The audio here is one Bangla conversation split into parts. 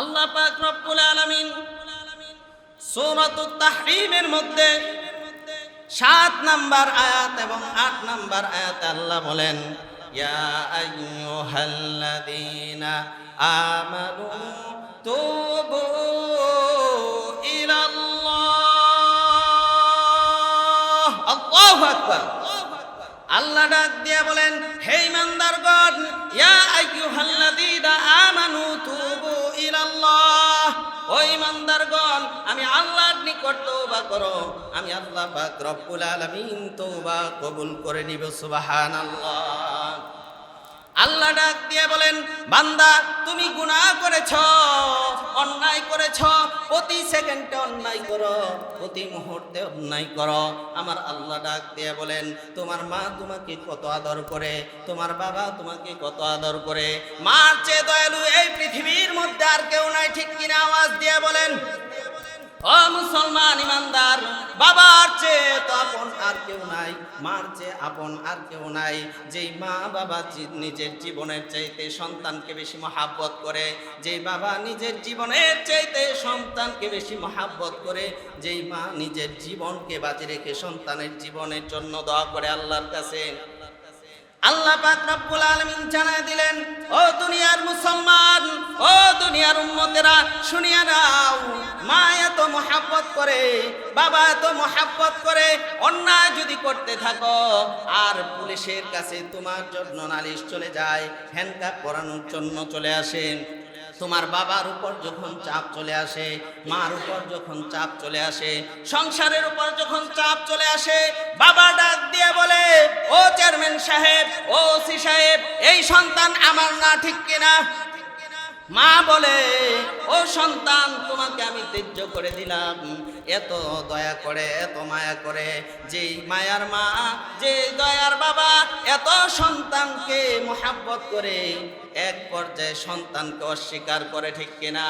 আল্লাহ পাক রব্বুল আলামিন সূরাতুত তাহরিমের মধ্যে সাত নাম্বার আয়াত এবং আট নাম্বার আয়াত আল্লাহ বলেন, ইয়া আইয়ুহাল্লাযীনা আমানু তুবু ইলাল্লাহ। আল্লাহু আকবার। আল্লাহ ডাক দিয়া বলেন, হে ইমানদারগণ, ইয়া আইয়ুহাল্লাযীনা আমানু তুবু ইলাল্লাহ। ও ইমানদারগণ, আমি আল্লাহর নিকট তওবা করো। আমি আল্লাহ পাক রব্বুল আলামিন তওবা কবুল করে নিব, সুবহানাল্লাহ। আল্লাহ ডাক দিয়ে বলেন, বান্দা, তুমি গুনাহ করেছ, অন্যায় করেছ, প্রতি সেকেন্ডে অন্যায় করো, প্রতি মুহূর্তে অন্যায় করো। আমার আল্লাহ ডাক দিয়ে বলেন, তোমার মা তোমাকে কত আদর করে, তোমার বাবা তোমাকে কত আদর করে। মার চেয়ে দয়ালু এই পৃথিবীর মধ্যে আর কেউ নাই, ঠিক কিনা আওয়াজ দিয়ে বলেন ও মুসলমান ইমানদার, বাবার চেয়ে তো আপন আর কেউ নাই, মার চেয়ে আপন আর কেউ নাই। যেই মা বাবা নিজের জীবনের চাইতে সন্তানকে বেশি মহাব্বত করে, যেই বাবা নিজের জীবনের চাইতে সন্তানকে বেশি মহাব্বত করে, যেই মা নিজের জীবনকে বাঁচিয়ে রেখে সন্তানের জীবনের জন্য দোয়া করে আল্লাহর কাছে। আল্লাহ পাক রব্বুল আলামিন জানায় দিলেন, ও দুনিয়ার মুসলমান, ও দুনিয়ার উম্মতেরা, শুনিয়া নাও, মা এত মহাব্বত করে, বাবা এত মহাব্বত করে, অন্যায় যদি করতে থাকো, আর পুলিশের কাছে তোমার জন্য নালিশ চলে যায় হ্যান্ডকাপ পরানোর জন্য চলে আসেন তোমার বাবার উপর যখন চাপ চলে আসে, মার উপর যখন চাপ চলে আসে, সংসারের উপর যখন চাপ চলে আসে, বাবা ডাক দিয়ে বলে, ও চেয়ারম্যান সাহেব, ও সি সাহেব, এই সন্তান আমার না, ঠিক কিনা? মা বলে, ও সন্তান, তোমাকে আমি তেজ্য করে দিলাম। এত দয়া করে, এত মায়া করে, যেই মায়ার মা যে দয়ার বাবা, এত সন্তানকে মোহাব্বত করে এক পর্যায়ে সন্তানকে অস্বীকার করে ঠিক কিনা?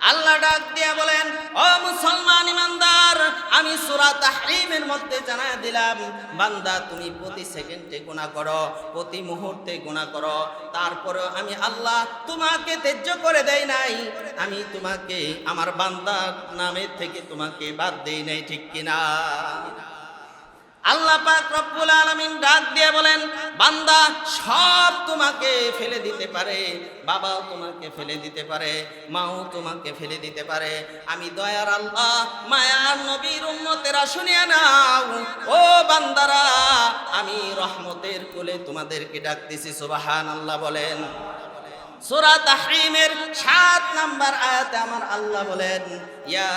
আল্লাহ ডাক দিয়া বলেন, ও মুসলমান ইমানদার, আমি সূরা তাহরিমের মধ্যে জানায় দিলাম, বান্দা তুমি প্রতি সেকেন্ডে গুনাহ করো, প্রতি মুহূর্তে গুনাহ করো, তারপরে আমি আল্লাহ তোমাকে তেজ্য করে দেই নাই, আমি তোমাকে, আমার বান্দার নামের থেকে তোমাকে বাদ দেই নাই, ঠিক কিনা? আল্লাহ পাক রব্বুল আলামিন ডাক দিয়ে বলেন, বান্দা, সব তোমাকে ফেলে দিতে পারে, বাবাও তোমাকে ফেলে দিতে পারে, মাও তোমাকে ফেলে দিতে পারে। আমি দয়ার আল্লাহ, মায়ার নবীর উম্মতেরা শুনিয়ে নাও। ও বান্দারা, আমি রহমতের কোলে তোমাদেরকে ডাকতেছি সুবাহান আল্লাহ বলেন। সূরা তাহরিমের সাত নাম্বার আয়াতে আমার আল্লাহ বলেন, ইয়া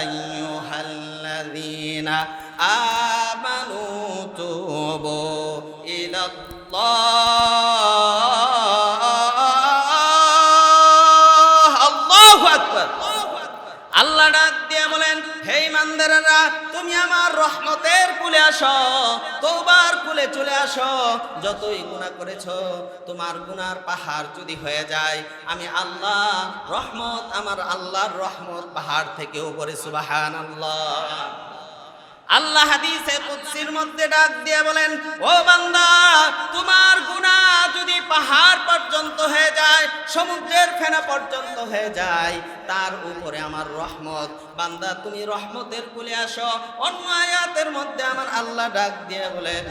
আইয়ুহাল্লাযীনা আমানু তুবু ইলাল্লাহ। আল্লাহু আকবার। আল্লাহ ডাক দিয়ে বলেন, হে ইমানদারেরা, তুমি আমার রহমতের কুলে আসো তোবার কুলে চলে আসো। যতই গুনাহ করেছ, তোমার গুনার পাহাড় যদি হয়ে যায়, আমি আল্লাহ রহমত, আমার আল্লাহর রহমত পাহাড় থেকে উপরে সুবাহান আল্লাহ আল্লাহ হাদিসে কুদসির মধ্যে ডাক দিয়ে বলেন, ও বান্দা, তোমার গুনাহ যদি পাহাড় পর্যন্ত হয়ে যায়, সমুদ্রের ফেনা পর্যন্ত হয়ে যায়, তার উপরে আমার রহমত। বান্দা, তুমি রহমতের কুলে আসো। অন্য আয়াতের মধ্যে আমার আল্লাহ ডাক দিয়ে বলেন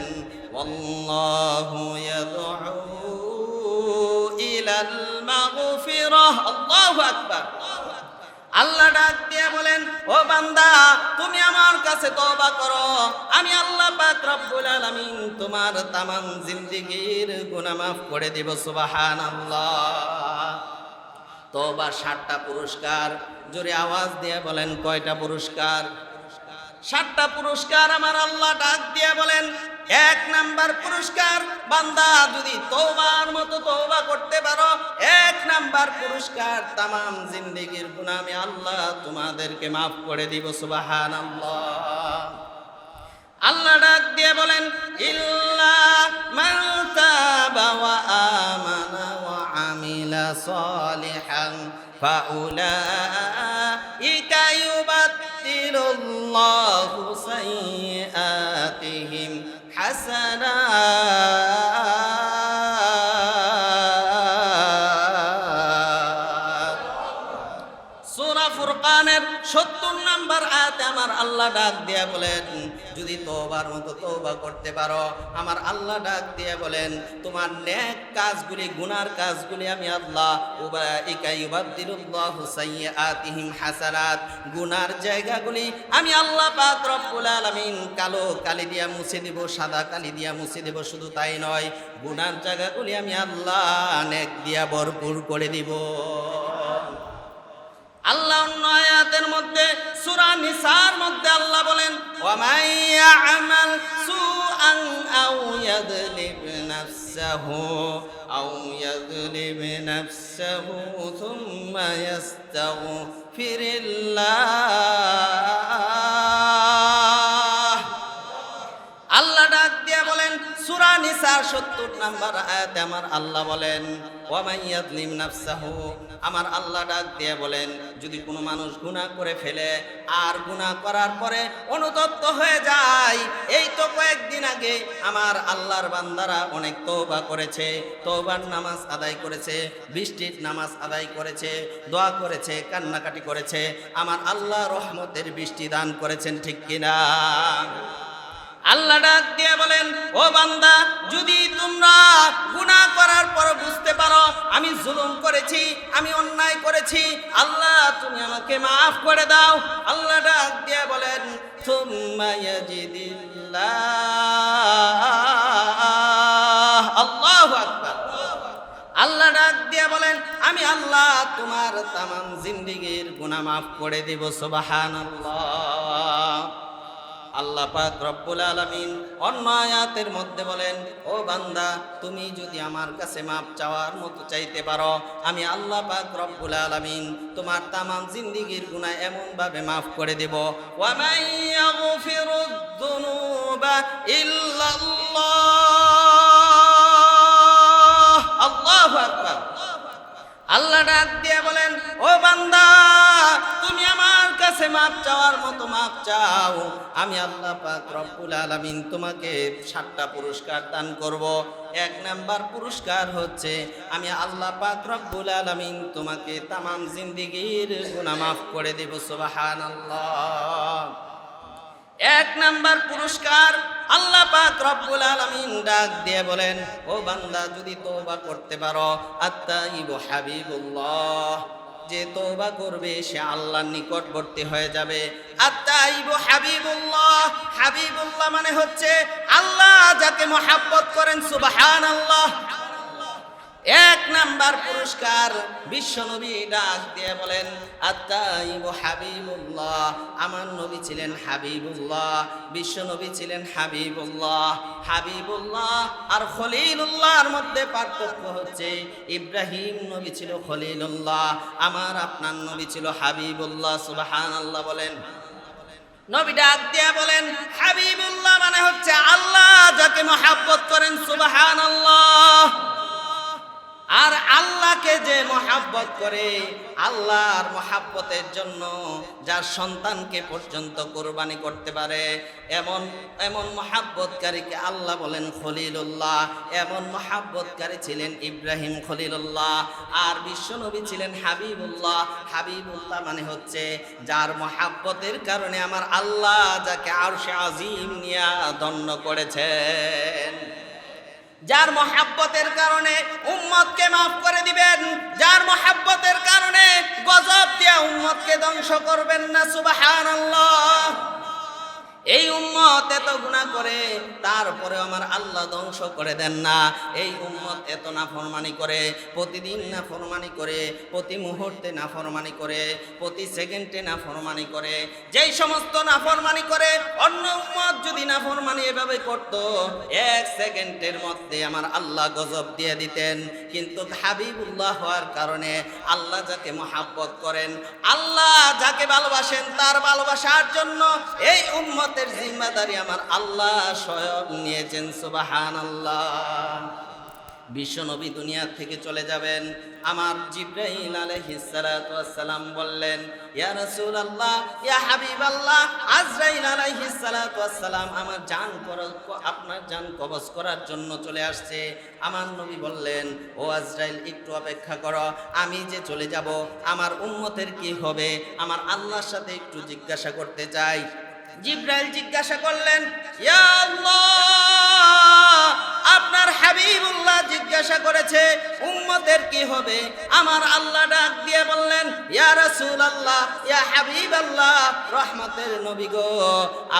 আল্লাহু ইয়াদউ ইলাল মাগফিরাহ। আল্লাহু আকবার। আল্লাহ ডাক দিয়ে বলেন, ও বান্দা, তুমি আমার কাছে তওবা করো। আমি আল্লাহ পাক রব্বুল আলামিন তোমার তামাম জিন্দেগীর গুনাহ মাফ করে দেব, সুবহানাল্লাহ। তওবা ষাটটা পুরস্কার, জোরে আওয়াজ দিয়ে বলেন, কয়টা পুরস্কার? সাতটা পুরস্কার আমার আল্লাহ ডাক দিয়ে বলেন এক নাম্বার পুরস্কার, বান্দা যদি তৌবার মতো তৌবা করতে পারো, এক নাম্বার পুরস্কার তামাম জিন্দেগির গুনাহ আমি আল্লাহ তোমাদেরকে মাফ করে দিব, সুবহানাল্লাহ। আল্লাহ আল্লাহ ডাক দিয়ে বলেন, ইল্লা মান তাবা আমানা ওয়া আমিলা সালিহান, ফাউলাইকা ইউবাদদিলুল্লাহু সাইয়্যাতিহিম সুরা ফুরকানের সত্তর নাম্বার আয়াতে আমার আল্লাহ ডাক দিয়া বলেন যদি তোবার মতো তোবা করতে পারো, আমার আল্লাহ ডাক দিয়ে বলেন, তোমার ন্যাক কাজগুলি, গুনার কাজগুলি আমি আল্লাহ হাসানাত, গুনার জায়গাগুলি আমি আল্লাহ পাক রব্বুল আলামিন কালো কালি দিয়া মুছে দেব, সাদা কালি দিয়া মুছে দেব, শুধু তাই নয়, গুনার জায়গাগুলি আমি আল্লাহ নেক দিয়া ভরপুর করে দিব। আল্লাহ অন্য আয়াতের মধ্যে, সূরা নিসার মধ্যে আল্লাহ বলেন ওয়ামাই ইয়ামাল সুআন আও ইয়াদলিব নাফসাহু, আও ইয়াদলিব নাফসাহু থুম্মা ইয়াস্তাগফিরিল্লাহ। সূরা নিসার 70 নাম্বার আয়াতে আমার আল্লাহ বলেন আমার আল্লাহ ডাক দিয়ে বলেন, যদি কোনো মানুষ গুনাহ করে ফেলে আর গুনাহ করার পরে অনুতপ্ত হয়ে যায়, এই তো কয়েকদিন আগে আমার আল্লাহর বান্দারা অনেক তওবা করেছে। তওবার নামাজ আদায় করেছে, বৃষ্টির নামাজ আদায় করেছে, দোয়া করেছে, কান্নাকাটি করেছে। আমার আল্লাহ রহমতের বৃষ্টি দান করেছেন ঠিক কিনা? আল্লাহ ডাক দিয়ে বলেন, ও বান্দা, যদি তোমরা গুনাহ করার পর বুঝতে পারো, আমি জুলুম করেছি, আমি অন্যায় করেছি, আল্লাহ তুমি আমাকে মাফ করে দাও। আল্লাহ ডাক দিয়ে বলেন আল্লাহু আল্লাহ ডাক দিয়ে বলেন, আমি আল্লাহ তোমার তামাম জিন্দিগির গুণা মাফ করে দেব, সুবহানাল্লাহ। আল্লাহ পাক রব্বুল আলামিন অন্য আয়াতের মধ্যে বলেন, ও বান্দা, তুমি যদি আমার কাছে মাপ চাওয়ার মতো চাইতে পারো, আমি আল্লাহ পাক রব্বুল আলামিন তোমার তামাম জিন্দিগির গুনাহ এমন ভাবে মাফ করে দেব। আল্লাহু আকবার। আল্লাহ ডাক দিয়ে বলেন, ও বান্দা কাছে মাপ চাওয়ার মতো মাপ চাও। আমি আল্লাহ পাক রব্বুল আলামিন তোমাকে সাতটা পুরস্কার দান করব। এক নাম্বার পুরস্কার হচ্ছে আমি আল্লাহ পাক রব্বুল আলামিন তোমাকে তামাম জিন্দিগির গুনাহ মাফ করে দেব, সুবহানাল্লাহ। এক নাম্বার পুরস্কার আল্লাহ পাক রব্বুল আলামিন ডাক দিয়ে বলেন, ও বান্দা, যদি তওবা করতে পারো, আত্তাইবু হাবিবুল্লাহ। যে তোবা করবে, সে আল্লাহর নিকটবর্তী হয়ে যাবে। হাবিবুল্লাহ। হাবিবুল্লাহ মানে হচ্ছে আল্লাহ যাকে মহাব্বত করেন, সুবহানাল্লাহ। এক নাম্বার পুরস্কার বিশ্বনবী ডাক দিয়ে বলেন আত্মাইব হাবিবুল্লাহ। আমার নবী ছিলেন হাবিবুল্লাহ, বিশ্বনবী ছিলেন হাবিবুল্লাহ। হাবিবুল্লাহ আর খলিলুল্লাহর মধ্যে পার্থক্য হচ্ছে, ইব্রাহিম নবী ছিল খলিলুল্লাহ, আমার আপনার নবী ছিল হাবিবুল্লাহ, সুবহানাল্লাহ বলেন। নবী ডাক দিয়া বলেন, হাবিবুল্লাহ মানে হচ্ছে আল্লাহ যাকে মহাব্বত করেন, সুবহানাল্লাহ। আর আল্লাহকে যে মহাব্বত করে, আল্লাহর মহাব্বতের জন্য যার সন্তানকে পর্যন্ত কোরবানি করতে পারে, এমন এমন মহাব্বতকারীকে আল্লাহ বলেন খলিলুল্লাহ। এমন মহাব্বতকারী ছিলেন ইব্রাহিম খলিলুল্লাহ। আর বিশ্বনবী ছিলেন হাবিবুল্লাহ। হাবিবুল্লাহ মানে হচ্ছে যার মহাব্বতের কারণে আমার আল্লাহ যাকে আরশে আজিম নিয়া দণ্ড করেছেন। যার মহাব্বতের কারণে উম্মতকে মাফ করে দিবেন, যার মহাব্বতের কারণে গজব দিয়া উম্মতকে ধ্বংস করবেন না, সুবহানাল্লাহ। এই উম্মত এত গুণা করে তারপরে আমার আল্লাহ ধ্বংস করে দেন না। এই উম্মত এত নাফরমানি করে, প্রতিদিন নাফরমানি করে, প্রতি মুহূর্তে নাফরমানি করে, প্রতি সেকেন্ডে নাফরমানি করে। যেই সমস্ত নাফরমানি করে, অন্য উম্মত যদি নাফরমানি এভাবে করত, এক সেকেন্ডের মধ্যে আমার আল্লাহ গজব দিয়ে দিতেন। কিন্তু হাবিবুল্লাহ হওয়ার কারণে আল্লাহ যাকে মহাব্বত করেন, আল্লাহ যাকে ভালোবাসেন, তার ভালোবাসার জন্য এই উম্মতের জিম্মাদারি আমার আল্লাহ স্বয়ং নিয়েছেন সুবাহান আল্লাহ বিশ্ব নবী দুনিয়া থেকে চলে যাবেন। আমার সালাতু ওয়াসসালাম বললেন, ইয়া রাসূলুল্লাহ, ইয়া হাবিবাল্লাহ, আজরাইল আলাইহিস সালাতু ওয়াসসালাম আমার জান আপনার জান কবজ করার জন্য চলে আসছে। আমার নবী বললেন, ও আজরাইল, একটু অপেক্ষা করো, আমি যে চলে যাব, আমার উম্মতের কি হবে? আমার আল্লাহর সাথে একটু জিজ্ঞাসা করতে চাই। জিব্রাইল জিজ্ঞাসা করলেন ইয়া আল্লাহ আপনার হাবিবুল্লাহ জিজ্ঞাসা করেছে, উম্মতের কি হবে? আমার আল্লাহ ডাক দিয়ে বললেন, ইয়া রাসূল আল্লাহ ইয়া হাবিব আল্লাহ রহমতের নবী গো,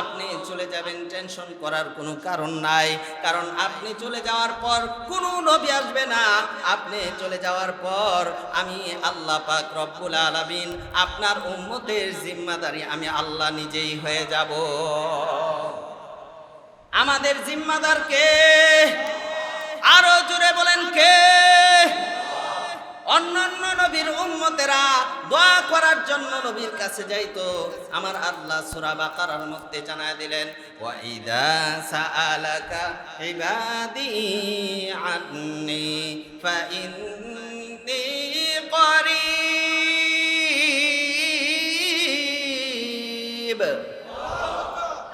আপনি চলে যাবেন টেনশন করার কোনো কারণ নাই। কারণ আপনি চলে যাওয়ার পর কোনো নবী আসবে না। আপনি চলে যাওয়ার পর আমি আল্লাহ পাক রব্বুল আলামিন, আপনার উম্মতের জিম্মাদারি আমি আল্লাহ নিজেই হয়ে যাব। আমাদের জিম্মাদার কে? আরও জুড়ে বলেন কে? অন্যান্য নবীর উম্মতেরা দোয়া করার জন্য নবীর কাছে যাইতো। আমার আল্লাহ সূরা বাকারার মধ্যে জানায় দিলেন ওয়া সাআলাকা ইবাদি আন্নি ফা ইন্নী করিব।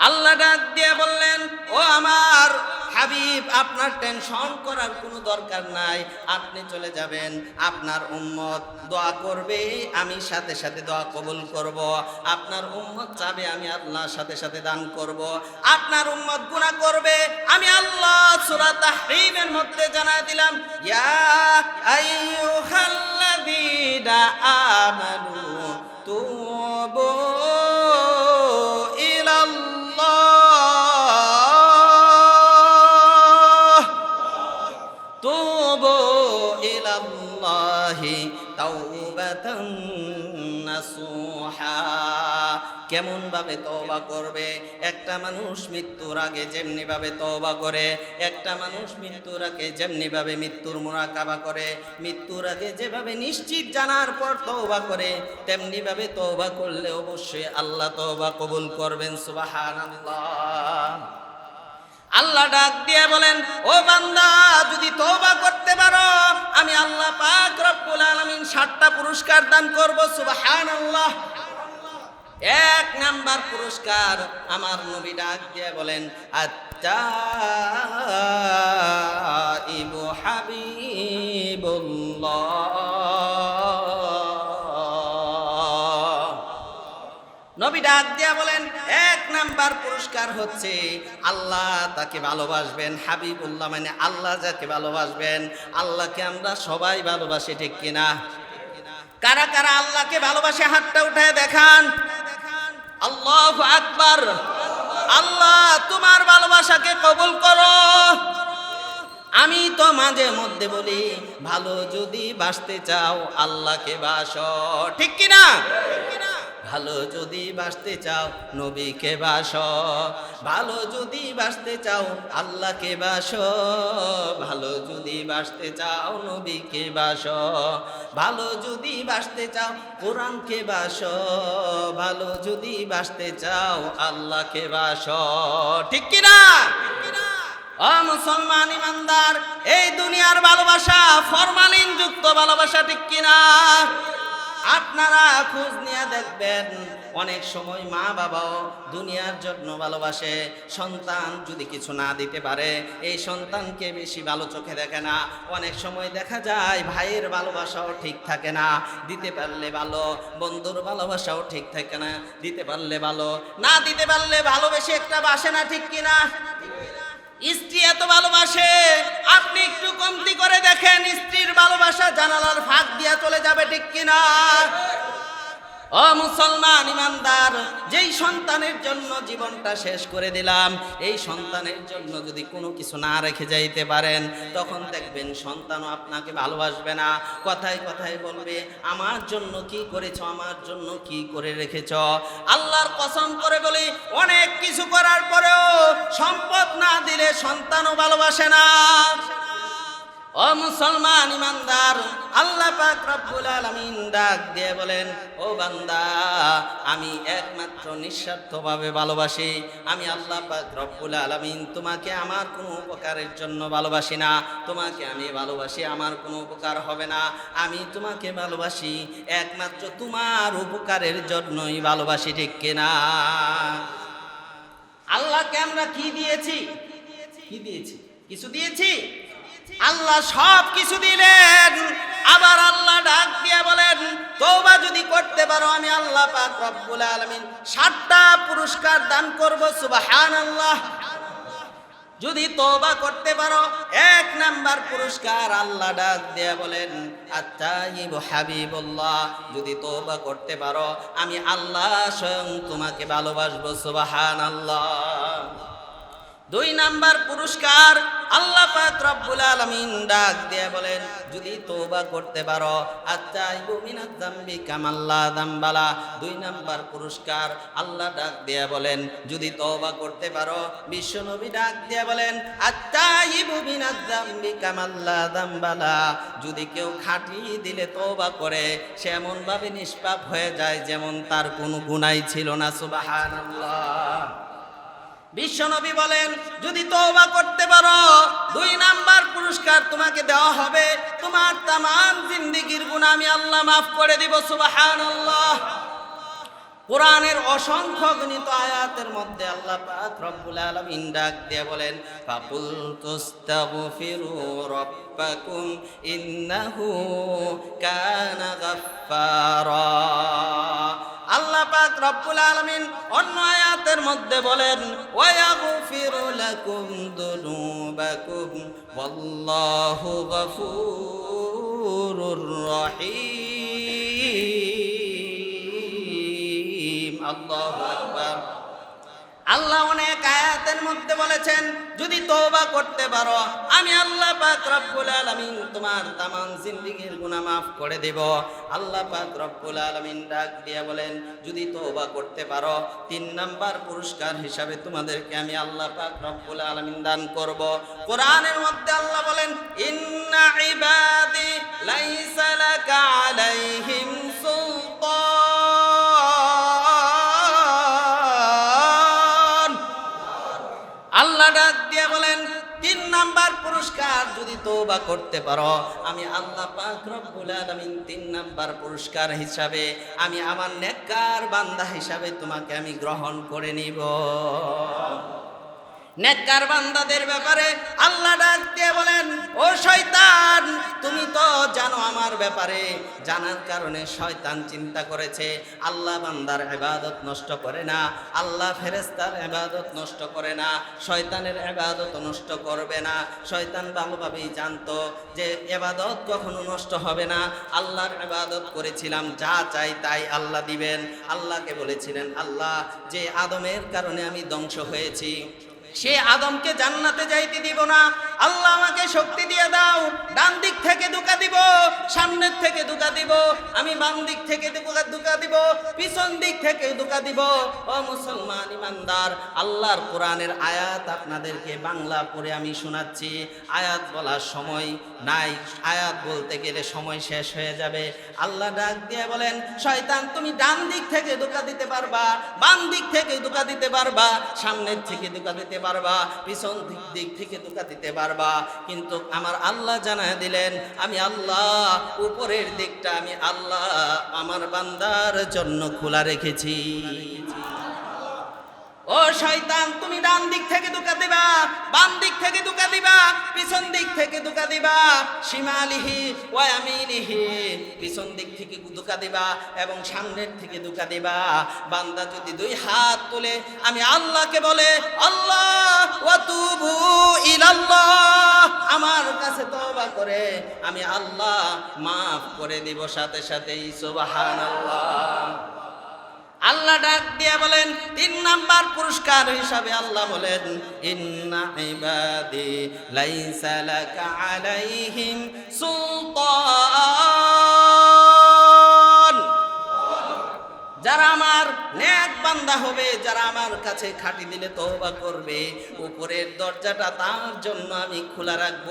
আল্লাহ ডাক দিয়ে বললেন ও আমার হাবিব, আপনার টেনশন করার কোনো দরকার নাই। আপনি চলে যাবেন, আপনার উম্মত দোয়া করবে, আমি সাথে সাথে দোয়া কবুল করব। আপনার উম্মত চাবে, আমি আল্লাহর সাথে সাথে দান করব। আপনার উম্মত গুণা করবে, আমি আল্লাহ সূরা তাহরিমের মধ্যে জানাই দিলাম, ইয়া আমানু তুবু কেমন ভাবে তওবা করবে? একটা মানুষ মৃত্যুর আগে যেমনি ভাবে তওবা করে, একটা মানুষ মৃত্যুর আগে যেমনি ভাবে মৃত্যুর মোরাকাবা করে, মৃত্যুর আগে যেভাবে নিশ্চিত জানার পর তওবা করে তেমনি ভাবে তওবা করলে অবশ্যই আল্লাহ তওবা কবুল করবেন, সুবহানাল্লাহ। আল্লাহ ডাক দিয়ে বলেন, ও বান্দা, যদি তওবা করতে পারো, আমি আল্লাহ পাক রব্বুল আলামিন সাতটা পুরস্কার দান করব, সুবহানাল্লাহ। এক নাম্বার পুরস্কার আমার নবী ডাক দিয়ে বলেন আচ্ছা নবী ডাক দিয়া বলেন, এক নাম্বার পুরস্কার হচ্ছে আল্লাহ তাকে ভালোবাসবেন। হাবিবুল্লাহ মানে আল্লাহ যাকে ভালোবাসবেন। আল্লাহকে আমরা সবাই ভালোবাসি, ঠিক কিনা? কারা কারা আল্লাহকে ভালোবাসে, হাতটা উঠায় দেখান। আল্লাহ আকবার। আল্লাহ, তোমার ভালোবাসাকে কবুল করো। আমি তো মাঝে মধ্যে বলি, ভালো যদি বাসতে চাও, আল্লাহকে বাস। ঠিক কিনা? ভালো যদি বাসতে চাও, নবীকে বাস। ভালো যদি বাসতে চাও, আল্লাহকে বাস। ভালো যদি বাসতে চাও, নবীকে বাস। ভালো যদি বাসতে চাও, কোরআনকে বাস। ভালো যদি বাসতে চাও, আল্লাহকে বাস। ঠিক কিনা? ও মুসলমান ইমানদার, এই দুনিয়ার ভালোবাসা ফরমালিন যুক্ত ভালোবাসা ঠিক কিনা? আপনারা খোঁজ নিয়ে দেখবেন, অনেক সময় মা বাবাও দুনিয়ার জন্য ভালোবাসে, সন্তান যদি কিছু না দিতে পারে, এই সন্তানকে বেশি ভালো চোখে দেখে না। অনেক সময় দেখা যায় ভাইয়ের ভালোবাসাও ঠিক থাকে না, দিতে পারলে ভালো, বন্ধুর ভালোবাসাও ঠিক থাকে না, দিতে পারলে ভালো, না দিতে পারলে ভালোবেসে একটা বাসে না, ঠিক কিনা? স্ত্রী এত ভালোবাসে, আপনি একটু কমতি করে দেখেন, স্ত্রীর ভালোবাসা জানালার ফাঁক দিয়া চলে যাবে ঠিক কিনা? ও মুসলমান ইমানদার, যেই সন্তানের জন্য জীবনটা শেষ করে দিলাম, এই সন্তানের জন্য যদি কোনো কিছু না রেখে যাইতে পারেন, তখন দেখবেন সন্তানও আপনাকে ভালোবাসবে না। কথায় কথায় বলবে, আমার জন্য কি করেছ, আমার জন্য কি করে রেখেছ? আল্লাহর কসম করে বলি, অনেক কিছু করার পরেও সম্পদ না দিলে সন্তানও ভালোবাসে না। ও মুসলমান ইমানদার, আল্লাহ পাক রব্বুল আলামিন ডাক দিয়ে বলেন, ও বান্দা, আমি একমাত্র নিঃস্বার্থভাবে ভালোবাসি। আমি আল্লাহ পাক রব্বুল আলামিন তোমাকে আমার কোনো উপকারের জন্য ভালোবাসি না। তোমাকে আমি ভালোবাসি, আমার কোনো উপকার হবে না। আমি তোমাকে ভালোবাসি, একমাত্র তোমার উপকারের জন্যই ভালোবাসি, ঠিক কিনা আল্লাহকে আমরা কি দিয়েছি? কি দিয়েছি? কিছু দিয়েছি? আল্লাহ সব কিছু দিলেন। আবার আল্লাহ ডাক দিয়ে বলেন, তওবা যদি করতে পারো, আমি আল্লাহ পাক রব্বুল সাতটা পুরস্কার দান করব, সুবহানাল্লাহ। যদি তওবা করতে পারো, এক নাম্বার পুরস্কার আল্লাহ ডাক দিয়ে বলেন, আত্তাইবু হাবিবুল্লাহ, যদি তওবা করতে পারো, আমি আল্লাহ স্বয়ং তোমাকে ভালোবাসবো সুবাহান আল্লাহ দুই নাম্বার পুরস্কার আল্লাহ পাক রব্বুল আলামিন ডাক দিয়ে বলেন, যদি তওবা করতে পারো আত্তাইবু মিনাজ যামবি কামাল্লা দামবালা। দুই নাম্বার পুরস্কার আল্লাহ ডাক দিয়ে বলেন, যদি তওবা করতে পারো, বিশ্বনবী ডাক দিয়ে বলেন আত্তাইবু মিনাজ যামবি কামাল্লা দামবালা। যদি কেউ খাটি দিলে তওবা করে, সে এমন ভাবে নিষ্পাপ হয়ে যায় যেমন তার কোনো গুনাই ছিল না, সুবহানাল্লাহ। বিশ্বনবী বলেন, যদি তওবা করতে পারো, দুই নাম্বার পুরস্কার তোমাকে দেওয়া হবে। তোমার তামাম জিন্দিগির গুনাহ আমি আল্লাহ মাফ করে দিব, সুবহানাল্লাহ। কোরআনের অসংখ্য গণিত আয়াতের মধ্যে আল্লাহ পাক রব্বুল আলামিন ডাক দিয়ে বলেন ফাকুল তুস্তাগফিরু রাব্বাকুম ইন্নাহু কানা গাফফারা। আল্লাহ পাক রব্বুল আলামিন অন্য আয়াতের মধ্যে বলেন ওয়ায়াগফিরু লাকুম দুনুবাকুম ওয়াল্লাহু গফুরুর রহিম। আল্লাহ অনেক আয়াতের মধ্যে বলেছেন, যদি তওবা করতে পারো, আমি আল্লাহ পাক রব্বুল আলামিন তোমার তামাম জিন্দেগীর গুনাহ মাফ করে দেব। আল্লাহ পাক রব্বুল আলামিন ডাক দিয়ে বলেন, যদি তওবা করতে পারো, তিন নাম্বার পুরস্কার হিসাবে তোমাদেরকে আমি আল্লাহ পাক রব্বুল আলামিন দান করব। কোরআনের মধ্যে আল্লাহ বলেন, ইন্না ইবাদি লাইসা লাকা আলাইহিম সুলতান। নাম্বার পুরস্কার যদি তওবা করতে পারো, আমি আল্লাহ পাক রব্বুল আলামিন তিন নাম্বার পুরস্কার হিসাবে, আমি আমার নেককার বান্দা হিসাবে তোমাকে আমি গ্রহণ করে নিব। নেককার বান্দাদের ব্যাপারে আল্লাহ ডাক দিয়ে বলেন, ও শয়তান, তুমি তো জানো আমার ব্যাপারে। জানার কারণে শয়তান চিন্তা করেছে, আল্লাহ বান্দার ইবাদত নষ্ট করে না, আল্লাহ ফেরেস্তার ইবাদত নষ্ট করে না, শয়তানের ইবাদত নষ্ট করবে না। শয়তান ভালোভাবেই জানতো যে ইবাদত কখনো নষ্ট হবে না। আল্লাহর ইবাদত করেছিলাম, যা চাই তাই আল্লাহ দিবেন। আল্লাহকে বলেছিলেন, আল্লাহ, যে আদমের কারণে আমি ধ্বংস হয়েছি সে আদমকে জান্নাতে যাইতে দিব না। আল্লাহ আমাকে শক্তি দিয়ে দাও। ডান দিক থেকে দুকা দিব, সামনের থেকে দুকা দিব, আমি বাম দিক থেকে দুকা দিব, পিছন দিক থেকে দুকা দিব। ও মুসলমান ইমানদার, আল্লাহর কোরআনের আয়াত আপনাদেরকে বাংলা পড়ে আমি শোনাচ্ছি। আয়াত বলার সময় নাই, আয়াত বলতে গেলে সময় শেষ হয়ে যাবে। আল্লাহ ডাক দিয়ে বলেন, শয়তান, তুমি ডান দিক থেকে দুকা দিতে পারবা, বাম দিক থেকে দুকা দিতে পারবা, সামনের থেকে দুকা দিতে পারবা, পিছন দিক দিক থেকে দুকা দিতে পারবা। কিন্তু আমার আল্লাহ জানা দিলেন, আমি আল্লাহ, উপরের দিকটা আমি আল্লাহ, আমার বান্দার জন্য খোলা রেখেছি। ও শয়তান, তুমি ডান দিক থেকে দুকা দিবা, বাম দিক থেকে দুকা দিবা, পিছন দিক থেকে দুকা দিবা শিমালিহি ওয়ামিনিহি পিছন দিক থেকে দুকা দিবা এবং সামনের থেকে দুকা দিবা। বান্দা যদি দুই হাত তুলে, আমি আল্লাহকে বলে, আল্লাহ ওয়াতুবু ইলাল্লাহ। আমার কাছে তওবা করে, আমি আল্লাহ মাফ করে দিব সাথে সাথেই, সুবহানাল্লাহ। আল্লাহ ডাক দিয়া বলেন, তিন নাম্বার পুরস্কার হিসাবে আল্লাহ বলেন, ইন্না ইবাদি লাইসা লাকা আলাইহিম সুলতান। যারা আমার নেক বান্দা হবে, যারা আমার কাছে খাটি দিলে তওবা করবে, উপরের দরজাটা তার জন্য আমি খোলা রাখব।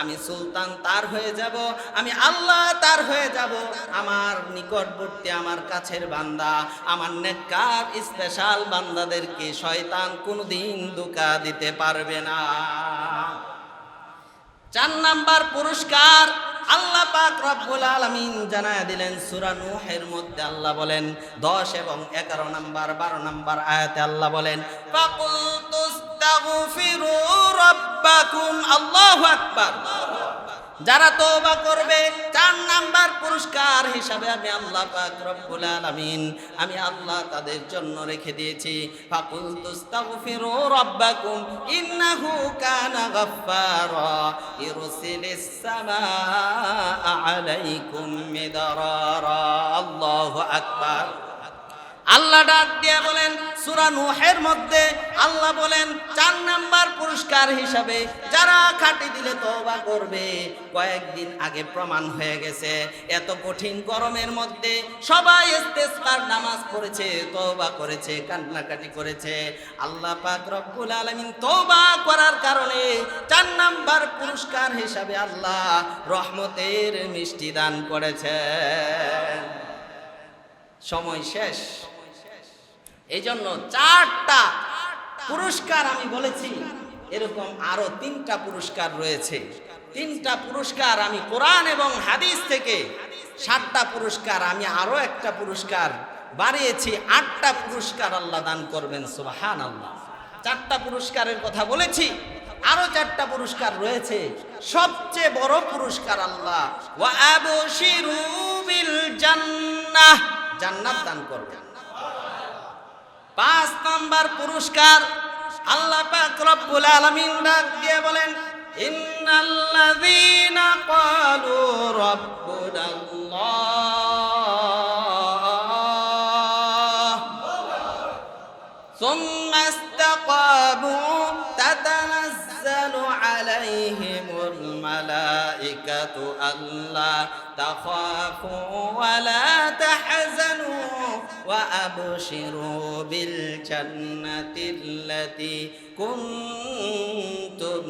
আমি সুলতান তার হয়ে যাব, আমি আল্লাহ তার হয়ে যাব। আমার নিকটবর্তী, আমার কাছের বান্দা, আমার নেককার, স্পেশাল বান্দাদেরকে শয়তান কোনোদিন ধোঁকা দিতে পারবে না। চার নাম্বার পুরস্কার আল্লাহ পাক রব্বুল আলামিন জানায় দিলেন সূরা নূহের মধ্যে আল্লাহ বলেন 10 এবং 11 নাম্বার 12 নাম্বার আয়াতে আল্লাহ বলেন ফাকুল তুস্তাগফিরু রাব্বাকুম, আল্লাহু আকবার। যারা তওবা করবে, চার নাম্বার পুরস্কার হিসাবে আমি আল্লাহ পাক রব্বুল আলামিন, আমি আল্লাহ তাদের জন্য রেখে দিয়েছি। ফাকুল তুস্তাগফিরু রাব্বাকুম, ইন্নাহু কানা গাফফারা, ইরসিলিস সামাআ আলাইকুম মিদরারা। আল্লাহু আকবার। আল্লাহ ডাক দিয়ে বলেন, সূরা নূহের মধ্যে আল্লাহ বলেন, চার নাম্বার পুরস্কার হিসাবে যারা খাটি দিলে তওবা করবে। কয়েকদিন আগে প্রমাণ হয়ে গেছে, এত কঠিন গরমের মধ্যে সবাই ইস্তেসকার নামাজ পড়েছে, তওবা করেছে, কান্নাকাটি করেছে। আল্লাহ পাক রব্বুল আলামিন তওবা করার কারণে চার নাম্বার পুরস্কার হিসাবে আল্লাহ রহমতের মিষ্টি দান করেছে সময় শেষ। এই জন্য চারটা পুরস্কার আমি বলেছি। এরকম আরও তিনটা পুরস্কার রয়েছে। তিনটা পুরস্কার আমি কোরআন এবং হাদিস থেকে সাতটা পুরস্কার আমি আরও একটা পুরস্কার বাড়িয়েছি। আটটা পুরস্কার আল্লাহ দান করবেন সুবাহান আল্লাহ চারটা পুরস্কারের কথা বলেছি। আরও চারটা পুরস্কার রয়েছে। সবচেয়ে বড় পুরস্কার আল্লাহ জান্নাত দান করবেন। পাঁচ নম্বর পুরস্কার আল্লাহ পাক রব্বুল আলামিন ডাক দিয়ে বলেন, ইন্নাল্লাযীনা ক্বালু রাব্বুনাল্লাহ সুম্মা ইসতাকামু ألا تخافوا ولا تحزنوا وأبشروا بالجنة التي كنتم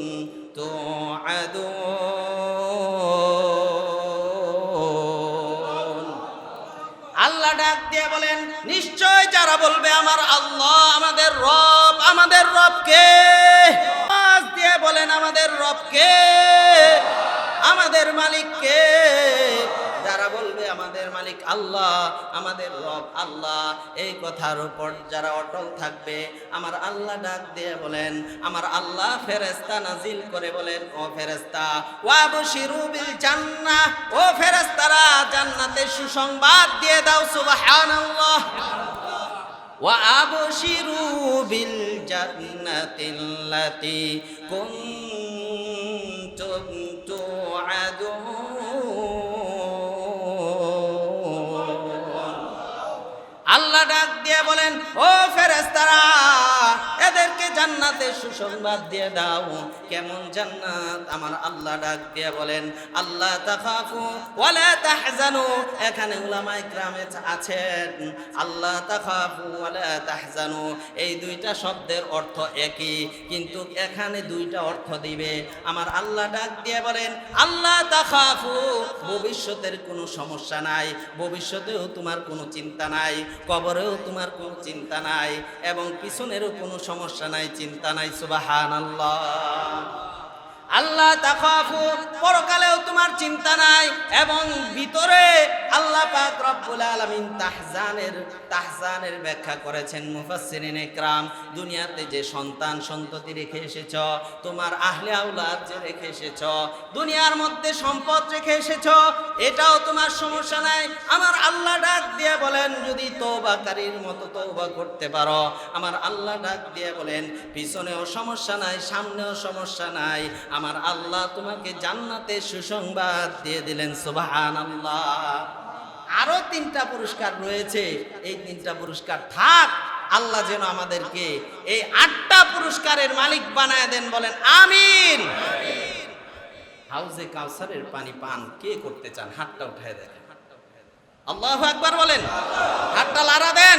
توعدون আল্লাহ ডাক দিয়ে বলেন নিশ্চয় যারা বলবে আমার আল্লাহ আমাদের রব আমাদের রবকে আওয়াজ দিয়ে বলেন আমাদের রবকে আমাদের মালিককে যারা বলবে আমাদের মালিক আল্লাহ আমাদের রব আল্লাহ এই কথার উপর যারা অটল থাকবে আমার আল্লাহ ডাক দিয়ে বলেন আমার আল্লাহ ফেরেস্তা নাজিল করে বলেন ও ফেরেস্তা ওয়াবশিরু বিল জান্নাহ ও ফেরেস্তারা জান্নাতের সুসংবাদ দিয়ে দাও সুবহানাল্লাহ وأبشروا بالجنة التي كنتم আল্লাহ ডাক দিয়ে বলেন ও ফেরেস্তারা এদেরকে জান্নাতের সুসংবাদ দিয়ে দাও। কেমন জান্নাত? আমার আল্লাহ ডাক দিয়ে বলেন, আল্লাহ তাখাফু ওয়ালা তাহজানু। এখানে উলামায়ে কিরামে আছেন। আল্লাহ তাখাফু ওয়ালা তাহজানু। এই দুইটা শব্দের অর্থ একই, কিন্তু এখানে দুইটা অর্থ দিবে। আমার আল্লাহ ডাক দিয়ে বলেন, আল্লাহ তাখাফু, ভবিষ্যতের কোনো সমস্যা নাই, ভবিষ্যতেও তোমার কোনো চিন্তা নাই, কবরেও তোমার কোনো চিন্তা নাই, এবং পিছনেরও কোনো সমস্যা নাই চিন্তা নাই সুবাহান আল্লাহ আল্লাহ তাকাফু পরকালেও তোমার চিন্তা নাই এবং ভিতরে আল্লাহ পাক রব্বুল আলামিন তাহজানের তাহজানের ব্যাখ্যা করেছেন মুফাসসিরিন ইকরাম দুনিয়াতে যে সন্তান সন্ততি রেখে এসেছ, তোমার আহলে আউলাদ যে রেখে এসেছ, দুনিয়ার মধ্যে সম্পদ রেখে এসেছ, এটাও তোমার সমস্যা নাই। আমার আল্লাহ ডাক দিয়ে বলেন, যদি তওবাকারীর মতো তওবা করতে পারো। আমার আল্লাহ ডাক দিয়ে বলেন, পিছনেও সমস্যা নাই, সামনেও সমস্যা নাই। আমার আল্লাহ তোমাকে জান্নাতে সুসংবাদ দিয়ে দিলেন সুবাহান আল্লাহ আরও তিনটা পুরস্কার রয়েছে, এই তিনটা পুরস্কার থাক, আল্লাহ যেন আমাদেরকে এই আটটা পুরস্কারের মালিক বানায় দেন, বলেন, আমিন। হাউজে কাউসারের পানি পান কে করতে চান? হাতটা উঠায় দেন আল্লাহ একবার বলেন। হাতটা লারা দেন।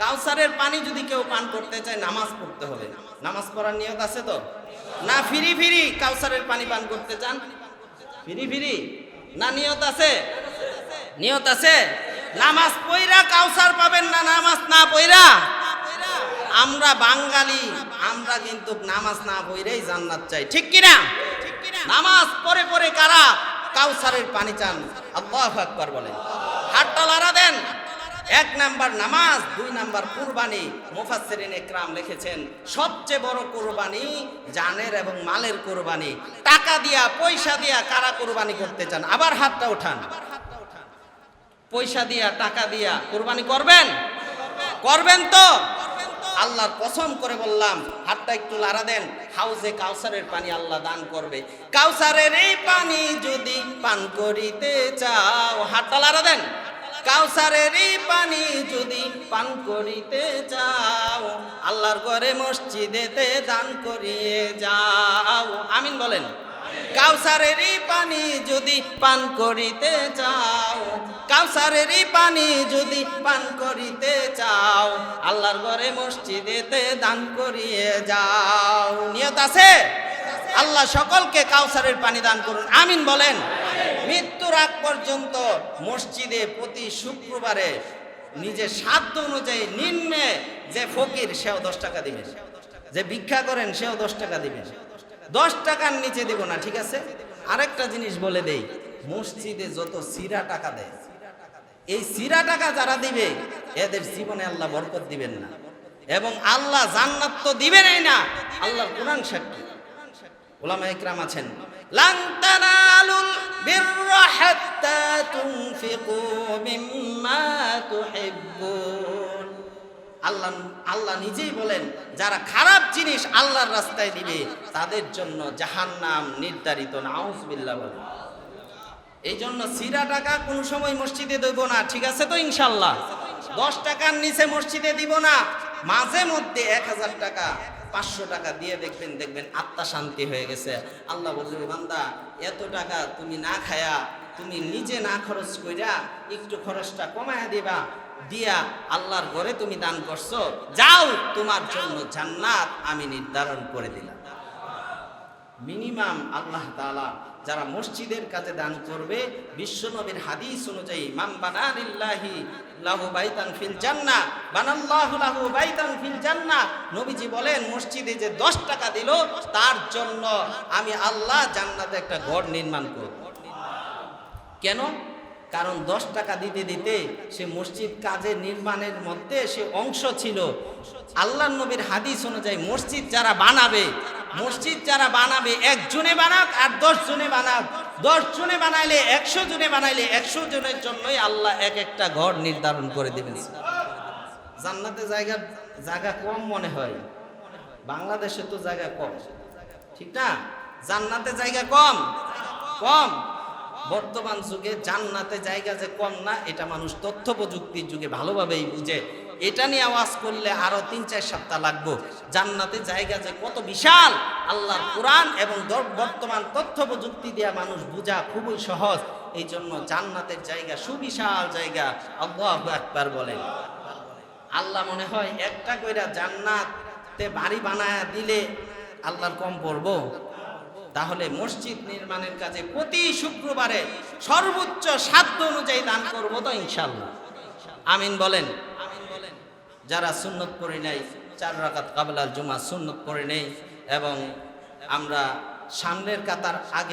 কাউসারের পানি যদি কেউ পান করতে চায়, নামাজ পড়তে হবে। নামাজ পড়ার নিয়ত আছে তো? না, ফিরি ফিরি কাউসারের পানি পান করতে চান? ফিরি ফিরি? না, নিয়ত আছে? নিয়ত আছে? নামাজ পইরা কাউসার পাবেন না, নামাজ না পইরা? আমরা বাঙালি, আমরা কিন্তু নামাজ না পইরেই জান্নাত চাই। ঠিক কিনা? নামাজ পড়ে পড়ে কারা কাউসারের পানি চান? আল্লাহ আকবার বলেন। হাতটা লারা দেন। এক নাম্বার নামাজ, দুই নাম্বার কুরবানি, মুফাসসিরিন একরাম লিখেছেন, সবচেয়ে বড় কুরবানি জানের এবং মালের কুরবানি। টাকা দিয়া, পয়সা দিয়া কারা কুরবানি করতে চান? আবার হাতটা উঠান। পয়সা দিয়া, টাকা দিয়া কুরবানি করবেন? করবেন তো? আল্লাহর কসম করে বললাম, হাতটা একটু লাড়া দেন, হাউজে কাউসারের পানি আল্লাহ দান করবে। কাউসারের এই পানি যদি পান করিতে চাও, হাতটা লাড়া দেন। কাউসারের এই পানি যদি পান করিতে চাও আল্লাহর ঘরে মসজিদেতে দান করিয়ে যাও। আমিন বলেন। কাউসারেরই পানি যদি পান করিতে চাও কাউসারেরই পানি যদি পান করিতে চাও আল্লাহর ঘরে মসজিদেতে দান করিয়ে যাও। নিয়ত আছে? আল্লাহ সকলকে কাউসারের পানি দান করুন। আমিন বলেন। মৃত্যুর আগ পর্যন্ত মসজিদে প্রতি শুক্রবারে নিজের সাধ্য অনুযায়ী নিম্নে যে ফকির, সেও দশ টাকা দিবেন। যে ভিক্ষা করেন, সেও দশ টাকা দিবেন। দশ টাকার নিচে দিব না, ঠিক আছে? আরেকটা জিনিস বলে দেই, মসজিদে যত সিরা টাকা দেয়, এই সিরা টাকা যারা দিবে, এদের জীবনে আল্লাহ বরকত দিবেন না। এবং আল্লাহ জান্নাত তো দিবেনই না আল্লাহ কোরআন সাক্ষী। ওলামা ইকরাম আছেন লান তানালুল বিররা হাত্তা তুনফিকু মিম্মা তুহিব্বুন আল্লাহ আল্লাহ নিজেই বলেন, যারা খারাপ জিনিস আল্লাহর রাস্তায় দিবে, তাদের জন্য জাহান্নাম নির্ধারিত নাউজবিল্লাহ বলে এই জন্য সিরা টাকা কোন সময় মসজিদে দেব না, ঠিক আছে তো ইনশাল্লাহ দশ টাকার নিচে মসজিদে দিব না, মাঝে মধ্যে এক হাজার টাকা পাঁচশো টাকা দিয়ে দেখবেন দেখবেন আত্মা শান্তি হয়ে গেছে। আল্লাহ বলবে বান্দা, এত টাকা তুমি না খায়া, তুমি নিজে না খরচ কইরা একটু খরচটা কমায়া দিবা। দিয়া আল্লাহর ঘরে তুমি দান করছ, যাও, তোমার জন্য জান্নাত আমি নির্ধারণ করে দিলাম। মিনিমাম আল্লাহ তাআলা যারা মসজিদের কাজে দান করবে, বিশ্বনবীর হাদিস অনুযায়ী মাম বানানিল্লাহি লাহু বাইতান ফিল জান্নাহ বানাল্লাহু লাহু বাইতান ফিল জান্নাহ। নবীজি বলেন, মসজিদে যে 10 টাকা দিল, তার জন্য আমি আল্লাহ জান্নাতে একটা ঘর নির্মাণ করব। কেন? কারণ দশ টাকা দিতে দিতে সে মসজিদ কাজে নির্মাণের মধ্যে সে অংশ ছিল। আল্লাহ নবীর হাদিস অনুযায়ী মসজিদ যারা বানাবে, মসজিদ যারা বানাবে, একজনে বানাক আর দশ জনে বানাক। দশ জনে বানাইলে একশো জনে বানাইলে একশো জনের জন্যই আল্লাহ এক একটা ঘর নির্ধারণ করে দেবেন। জান্নাতে জায়গা জায়গা কম মনে হয়। বাংলাদেশে তো জায়গা কম। ঠিক না? জান্নাতে জায়গা কম? কম। বর্তমান যুগে জান্নাতে জায়গা যে কম না, এটা মানুষ তথ্য প্রযুক্তির যুগে ভালোভাবেই বুঝে। এটা নিয়ে আওয়াজ করলে আরও তিন চার সপ্তাহ লাগবো। জান্নাতে জায়গা যে কত বিশাল, আল্লাহর কোরআন এবং বর্তমান তথ্য প্রযুক্তি দিয়ে মানুষ বোঝা খুবই সহজ। এই জন্য জান্নাতের জায়গা সুবিশাল জায়গা, আল্লাহ একবার বলেন আল্লাহ মনে হয় একটা কইরা জান্নাতে বাড়ি বানায় দিলে আল্লাহর কম পড়ব। তাহলে মসজিদ নির্মাণের কাজে প্রতি শুক্রবারে সর্বোচ্চ সাধ্য অনুযায়ী দান করব তো ইনশাল্লাহ আমিন বলেন। যারা সুন্নত করে নেই, চার রাকাত কাবলার জুমা সুন্নত করে নেই, এবং আমরা সামনের কাতার আগে